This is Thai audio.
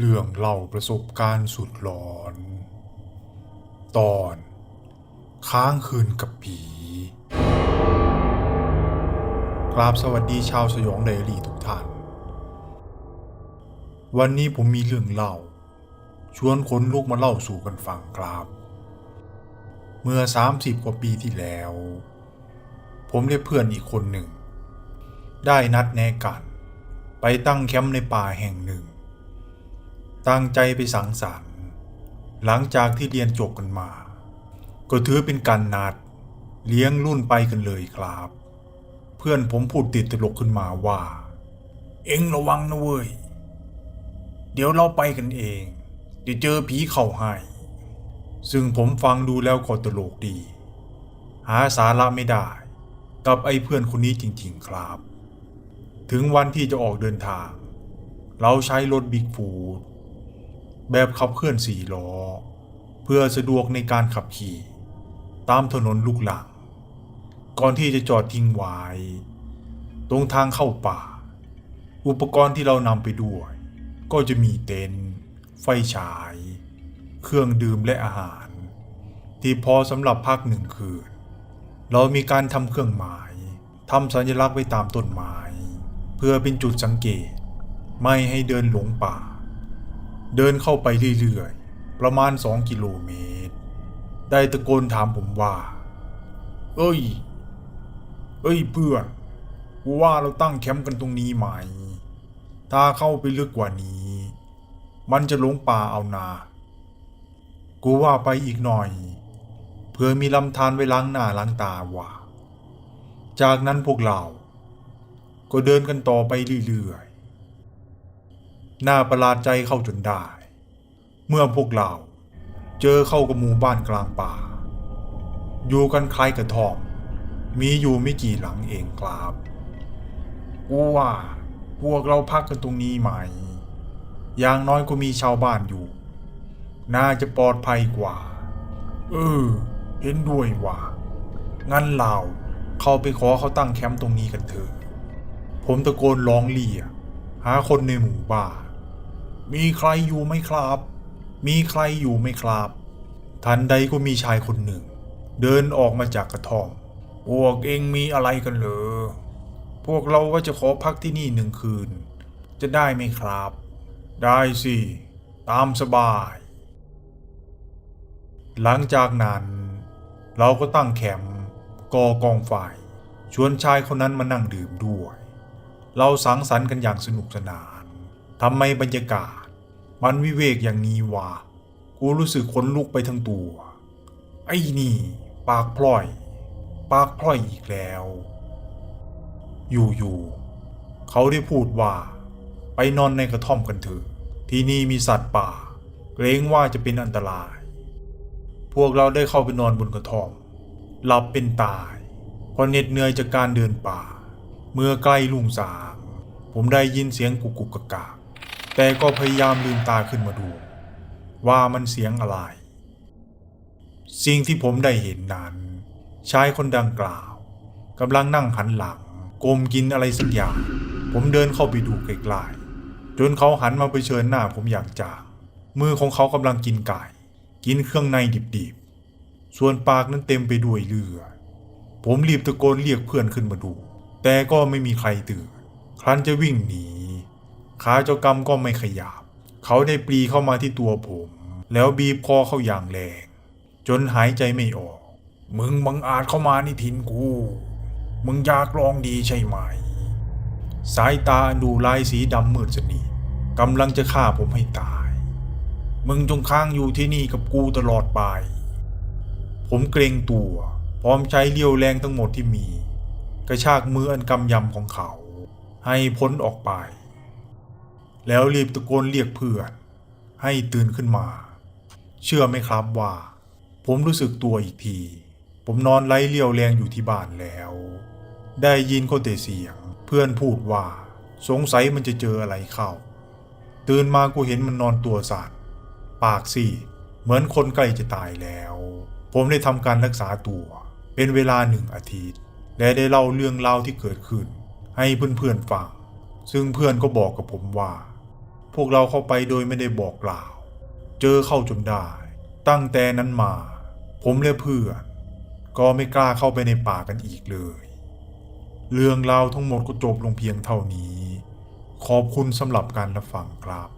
เรื่องเล่าประสบการณ์สุดหลอน ตอน ค้างคืนกับผีกราบสวัสดีชาวสยองไดอารี่ทุกท่าน วันนี้ผมมีเรื่องเล่า ชวนคนลุกมาเล่าสู่กันฟังครับ เมื่อ 30 กว่าปีที่แล้ว ผมและเพื่อนอีกคนหนึ่ง ได้นัดแนะกัน ไปตั้งแคมป์ในป่าแห่งหนึ่ง ตั้งใจไปสังสรรค์ หลังจากที่เรียนจบกันมา ก็ถือเป็นการนัด เลี้ยงรุ่นไปกันเลยครับ เพื่อนผมพูดติดตลกขึ้นมาว่า เอ็งระวังนะเว้ย เดี๋ยวเราไปกันเอง เดี๋ยวเจอผีเข้าให้ ซึ่งผมฟังดูแล้วก็ตลกดี หาสาระไม่ได้ กับไอ้เพื่อนคนนี้จริง ๆ ครับ ถึงวันที่จะออกเดินทาง เราใช้รถบิ๊กฟูด แบบขับเคลื่อนสี่ล้อ เพื่อสะดวกในการขับขี่ ตามถนนลูกหลัง ก่อนที่จะจอดทิ้งไว้ตรงทางเข้าป่า อุปกรณ์ที่เรานำไปด้วย ก็จะมีเต็นท์ไฟฉาย เครื่องดื่มและอาหาร ที่พอสำหรับพักหนึ่งคืน เรามีการทำเครื่องหมายทำสัญลักษณ์ไว้ตามต้นไม้ เพื่อเป็นจุดสังเกต ไม่ให้เดินหลงป่า เดินเข้าไปเรื่อยๆ ประมาณสองกิโลเมตร ได้ตะโกนถามผมว่า เอ้ย เอ้ยเพื่อนกูว่าเราตั้งแคมป์กันตรงนี้ไหม ถ้าเข้าไปลึกกว่านี้ มันจะหลงป่าเอานา กูว่าไปอีกหน่อย เพื่อมีลำธารไว้ล้างหน้าล้างตาว่า จากนั้นพวกเรา ก็เดินกันต่อไปเรื่อยๆ น่าประหลาดใจเข้าจนได้ เมื่อพวกเราเจอเข้ากับหมู่บ้านกลางป่า อยู่กันคล้ายกระท่อม มีอยู่ไม่กี่หลังเองครับกูว่าพวกเราพักกันตรงนี้ไหม อย่างน้อยก็มีชาวบ้านอยู่ น่าจะปลอดภัยกว่า เออ เห็นด้วยว่า งั้นเราเข้าไปขอเขาตั้งแคมป์ตรงนี้กันเถอะ ผมตะโกนร้องเรียกหาคนในหมู่บ้าน มีใครอยู่ไหมครับ มีใครอยู่ไหมครับ ทันใดก็มีชายคนหนึ่ง เดินออกมาจากกระท่อม พวกเองมีอะไรกันเหรอ พวกเราว่าจะขอพักที่นี่หนึ่งคืน จะได้ไหมครับ ได้สิ ตามสบาย หลังจากนั้น เราก็ตั้งแคมป์ก่อกองไฟชวนชายคนนั้นมานั่งดื่มด้วย เราสังสรรค์กันอย่างสนุกสนาน ทำไมบรรยากาศ มันวิเวกอย่างนี้วะกูรู้สึกขนลุกไปทั้งตัว ไอ้นี่ ปากพล่อย ปากพล่อยอีกแล้ว อยู่ๆเขาได้พูดว่า ไปนอนในกระท่อมกันเถอะที่นี่มีสัตว์ป่า เกรงว่าจะเป็นอันตราย พวกเราได้เข้าไปนอนบนกระท่อมหลับเป็นตายเพราะเหน็ดเหนื่อยจากการเดินป่า เมื่อใกล้ลุ่งสางผมได้ยินเสียงกุกกุกกักา แต่ก็พยายามลืมตาขึ้นมาดู ว่ามันเสียงอะไร สิ่งที่ผมได้เห็นนั้น ชายคนดังกล่าวกำลังนั่งหันหลังก้มกินอะไรสักอย่าง ผมเดินเข้าไปดูไกลๆจนเขาหันมาไปเชิญหน้าผมอย่างจางมือของเขากำลังกินไก่ กินเครื่องในดิบๆ ส่วนปากนั้นเต็มไปด้วยเลือดผมรีบตะโกนเรียกเพื่อนขึ้นมาดู แต่ก็ไม่มีใครตื่นครั้นจะวิ่งหนี ขาเจ้ากรรมก็ไม่ขยับ เขาได้ปรีเข้ามาที่ตัวผม แล้วบีบคอเข้าอย่างแรง จนหายใจไม่ออก มึงบังอาจเข้ามาในถิ่นกู มึงอยากลองดีใช่ไหม สายตาดูลายสีดำมืดสนิทกำลังจะฆ่าผมให้ตาย มึงจงค้างอยู่ที่นี่กับกูตลอดไป ผมเกรงตัว พร้อมใช้เลี้ยวแรงทั้งหมดที่มี กระชากมืออันกำยำของเขา ให้พ้นออกไป แล้วรีบตะโกนเรียกเพื่อนให้ตื่นขึ้นมา เชื่อไหมครับว่า ผมรู้สึกตัวอีกที ผมนอนไร้เลี้ยวแรงอยู่ที่บ้านแล้ว ได้ยินเขาแต่เสียง เพื่อนพูดว่า สงสัยมันจะเจออะไรเข้า ตื่นมากูเห็นมันนอนตัวสั่นปากซีดเหมือนคนใกล้จะตายแล้ว ผมได้ทำการรักษาตัว เป็นเวลาหนึ่งอาทิตย์ และได้เล่าเรื่องราวที่เกิดขึ้น ให้เพื่อนๆฟัง ซึ่งเพื่อนก็บอกกับผมว่า พวกเราเข้าไปโดยไม่ได้บอกกล่าว เจอเข้าจนได้ ตั้งแต่นั้นมา ผมและเพื่อน ก็ไม่กล้าเข้าไปในป่ากันอีกเลย เรื่องราวทั้งหมดก็จบลงเพียงเท่านี้ ขอบคุณสำหรับการรับฟังครับ